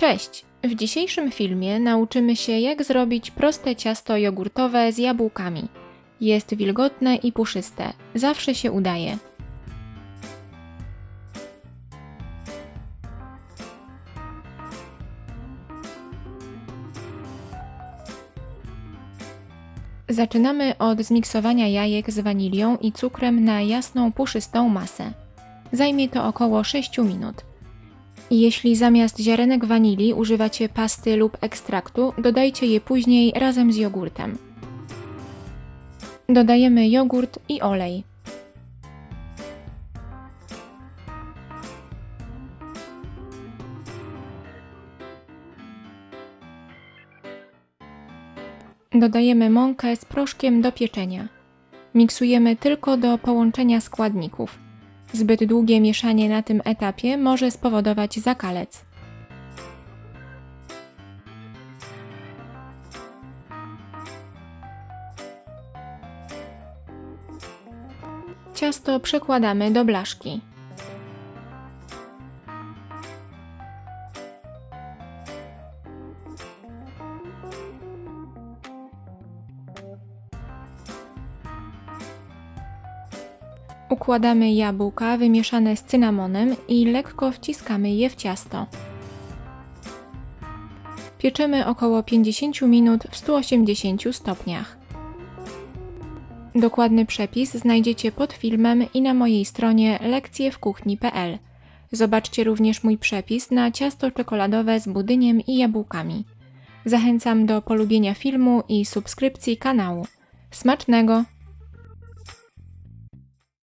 Cześć! W dzisiejszym filmie nauczymy się, jak zrobić proste ciasto jogurtowe z jabłkami. Jest wilgotne i puszyste. Zawsze się udaje. Zaczynamy od zmiksowania jajek z wanilią i cukrem na jasną, puszystą masę. Zajmie to około 6 minut. Jeśli zamiast ziarenek wanilii używacie pasty lub ekstraktu, dodajcie je później razem z jogurtem. Dodajemy jogurt i olej. Dodajemy mąkę z proszkiem do pieczenia. Miksujemy tylko do połączenia składników. Zbyt długie mieszanie na tym etapie może spowodować zakalec. Ciasto przekładamy do blaszki. Układamy jabłka wymieszane z cynamonem i lekko wciskamy je w ciasto. Pieczemy około 50 minut w 180 stopniach. Dokładny przepis znajdziecie pod filmem i na mojej stronie lekcjewkuchni.pl. Zobaczcie również mój przepis na ciasto czekoladowe z budyniem i jabłkami. Zachęcam do polubienia filmu i subskrypcji kanału. Smacznego!